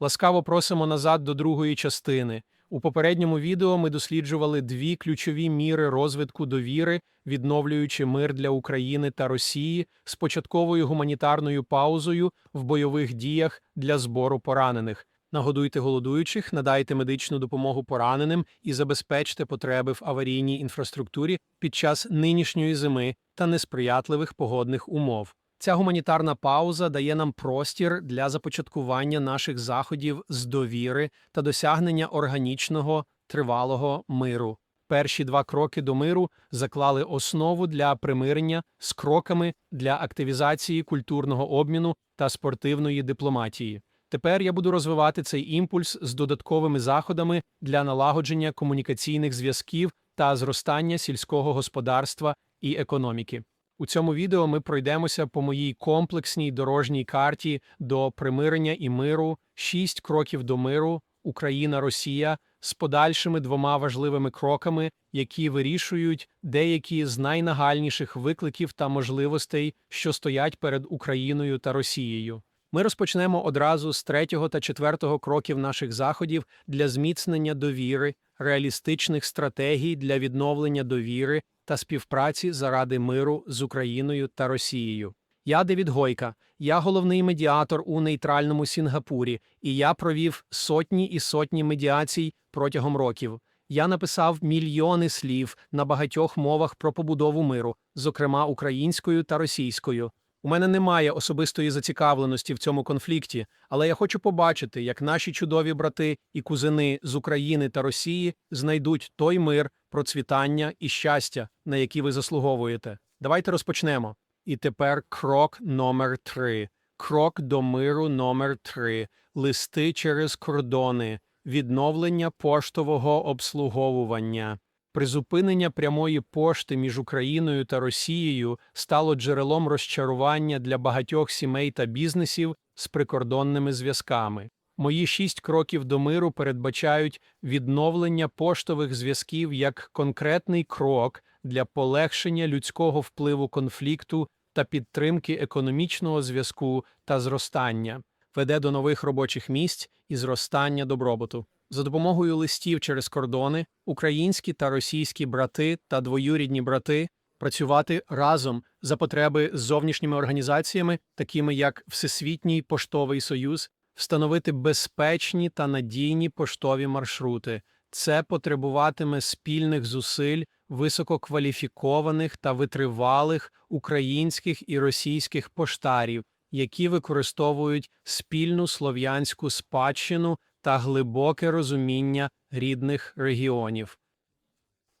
Ласкаво просимо назад до другої частини. У попередньому відео ми досліджували дві ключові міри розвитку довіри, відновлюючи мир для України та Росії з початковою гуманітарною паузою в бойових діях для збору поранених. Нагодуйте голодуючих, надайте медичну допомогу пораненим і забезпечте потреби в аварійній інфраструктурі під час нинішньої зими та несприятливих погодних умов. Ця гуманітарна пауза дає нам простір для започаткування наших заходів з довіри та досягнення органічного тривалого миру. Перші два кроки до миру заклали основу для примирення з кроками для активізації культурного обміну та спортивної дипломатії. Тепер я буду розвивати цей імпульс з додатковими заходами для налагодження комунікаційних зв'язків та зростання сільського господарства і економіки. У цьому відео ми пройдемося по моїй комплексній дорожній карті до примирення і миру, шість кроків до миру, Україна-Росія з подальшими двома важливими кроками, які вирішують деякі з найнагальніших викликів та можливостей, що стоять перед Україною та Росією. Ми розпочнемо одразу з третього та четвертого кроків наших заходів для зміцнення довіри, реалістичних стратегій для відновлення довіри та співпраці заради миру з Україною та Росією. Я Девід Гойка, я головний медіатор у нейтральному Сінгапурі, і я провів сотні і сотні медіацій протягом років. Я написав мільйони слів на багатьох мовах про побудову миру, зокрема українською та російською. У мене немає особистої зацікавленості в цьому конфлікті, але я хочу побачити, як наші чудові брати і кузини з України та Росії знайдуть той мир, процвітання і щастя, на які ви заслуговуєте. Давайте розпочнемо. І тепер крок номер три. Крок до миру номер три. Листи через кордони, відновлення поштового обслуговування. Призупинення прямої пошти між Україною та Росією стало джерелом розчарування для багатьох сімей та бізнесів з прикордонними зв'язками. Мої шість кроків до миру передбачають відновлення поштових зв'язків як конкретний крок для полегшення людського впливу конфлікту та підтримки економічного зв'язку та зростання, веде до нових робочих місць і зростання добробуту. За допомогою листів через кордони українські та російські брати та двоюрідні брати працювати разом за потреби з зовнішніми організаціями, такими як Всесвітній поштовий союз, встановити безпечні та надійні поштові маршрути. Це потребуватиме спільних зусиль висококваліфікованих та витривалих українських і російських поштарів, які використовують спільну слов'янську спадщину та глибоке розуміння рідних регіонів.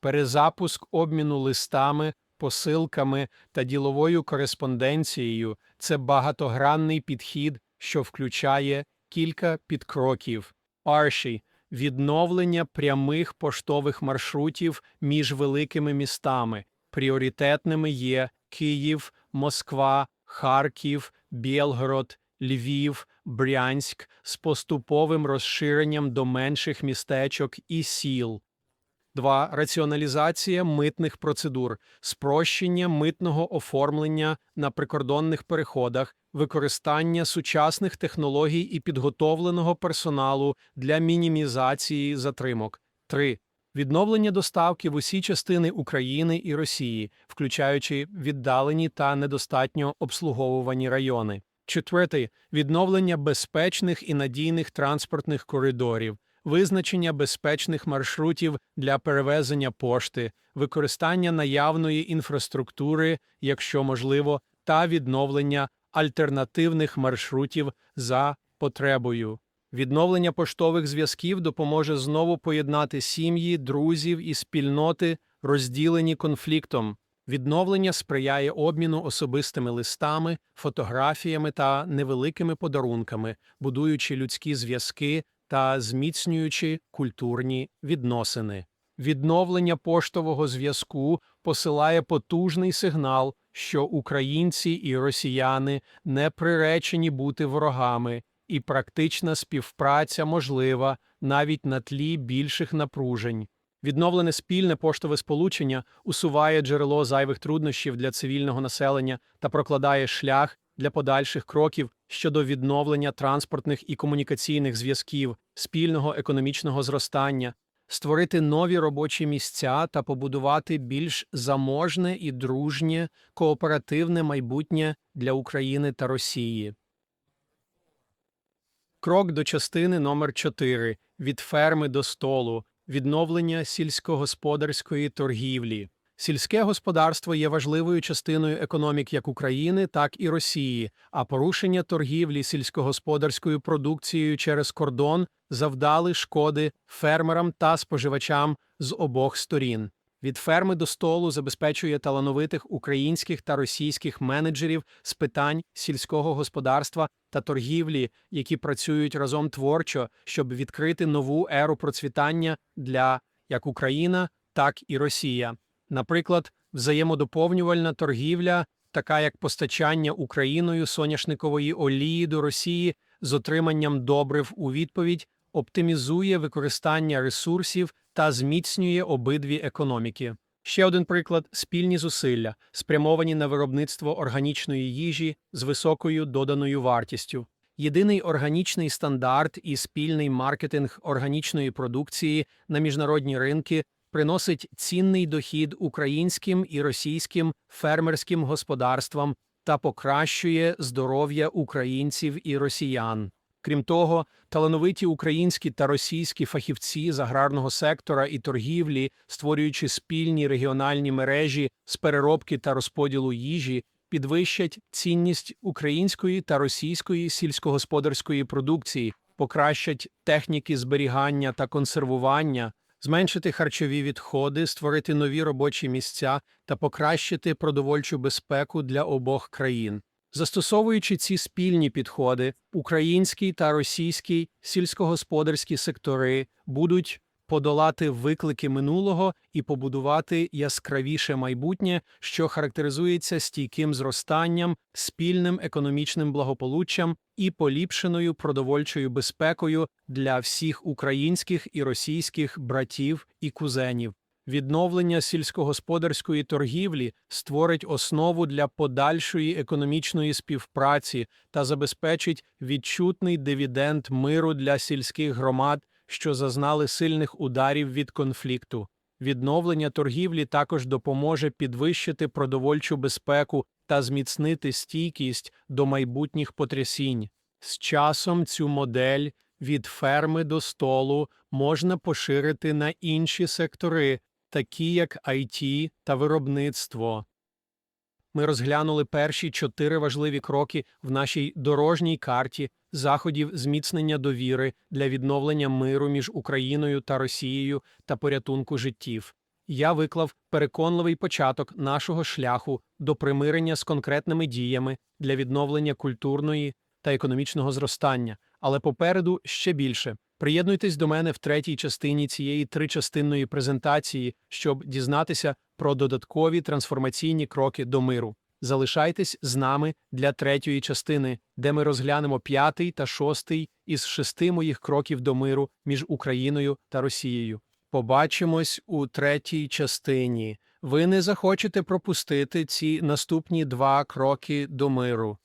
Перезапуск обміну листами, посилками та діловою кореспонденцією це багатогранний підхід, що включає кілька підкроків. Арші відновлення прямих поштових маршрутів між великими містами. Пріоритетними є Київ, Москва, Харків, Білгород, Львів, Брянськ з поступовим розширенням до менших містечок і сіл. 2. Раціоналізація митних процедур, спрощення митного оформлення на прикордонних переходах, використання сучасних технологій і підготовленого персоналу для мінімізації затримок. 3. Відновлення доставки в усі частини України і Росії, включаючи віддалені та недостатньо обслуговувані райони. Четвертий відновлення безпечних і надійних транспортних коридорів, визначення безпечних маршрутів для перевезення пошти, використання наявної інфраструктури, якщо можливо, та відновлення альтернативних маршрутів за потребою. Відновлення поштових зв'язків допоможе знову поєднати сім'ї, друзів і спільноти, розділені конфліктом. Відновлення сприяє обміну особистими листами, фотографіями та невеликими подарунками, будуючи людські зв'язки та зміцнюючи культурні відносини. Відновлення поштового зв'язку посилає потужний сигнал, що українці і росіяни не приречені бути ворогами, і практична співпраця можлива навіть на тлі більших напружень. Відновлене спільне поштове сполучення усуває джерело зайвих труднощів для цивільного населення та прокладає шлях для подальших кроків щодо відновлення транспортних і комунікаційних зв'язків, спільного економічного зростання, створити нові робочі місця та побудувати більш заможне і дружнє кооперативне майбутнє для України та Росії. Крок до частини номер 4 від ферми до столу, відновлення сільськогосподарської торгівлі. Сільське господарство є важливою частиною економік як України, так і Росії, а порушення торгівлі сільськогосподарською продукцією через кордон завдали шкоди фермерам та споживачам з обох сторін. Від ферми до столу забезпечує талановитих українських та російських менеджерів з питань сільського господарства та торгівлі, які працюють разом творчо, щоб відкрити нову еру процвітання для як Україна, так і Росія. Наприклад, взаємодоповнювальна торгівля, така як постачання Україною соняшникової олії до Росії з отриманням добрив у відповідь, оптимізує використання ресурсів та зміцнює обидві економіки. Ще один приклад спільні зусилля, спрямовані на виробництво органічної їжі з високою доданою вартістю. Єдиний органічний стандарт і спільний маркетинг органічної продукції на міжнародні ринки приносить цінний дохід українським і російським фермерським господарствам та покращує здоров'я українців і росіян. Крім того, талановиті українські та російські фахівці з аграрного сектора і торгівлі, створюючи спільні регіональні мережі з переробки та розподілу їжі, підвищать цінність української та російської сільськогосподарської продукції, покращать техніки зберігання та консервування, зменшити харчові відходи, створити нові робочі місця та покращити продовольчу безпеку для обох країн. Застосовуючи ці спільні підходи, український та російський сільськогосподарські сектори будуть подолати виклики минулого і побудувати яскравіше майбутнє, що характеризується стійким зростанням, спільним економічним благополуччям і поліпшеною продовольчою безпекою для всіх українських і російських братів і кузенів. Відновлення сільськогосподарської торгівлі створить основу для подальшої економічної співпраці та забезпечить відчутний дивіденд миру для сільських громад, що зазнали сильних ударів від конфлікту. Відновлення торгівлі також допоможе підвищити продовольчу безпеку та зміцнити стійкість до майбутніх потрясінь. З часом цю модель від ферми до столу можна поширити на інші сектори, такі як IT та виробництво. Ми розглянули перші чотири важливі кроки в нашій дорожній карті заходів зміцнення довіри для відновлення миру між Україною та Росією та порятунку життів. Я виклав переконливий початок нашого шляху до примирення з конкретними діями для відновлення культурної та економічного зростання, але попереду ще більше. Приєднуйтесь до мене в третій частині цієї тричастинної презентації, щоб дізнатися про додаткові трансформаційні кроки до миру. Залишайтесь з нами для третьої частини, де ми розглянемо п'ятий та шостий із шести моїх кроків до миру між Україною та Росією. Побачимось у третій частині. Ви не захочете пропустити ці наступні два кроки до миру.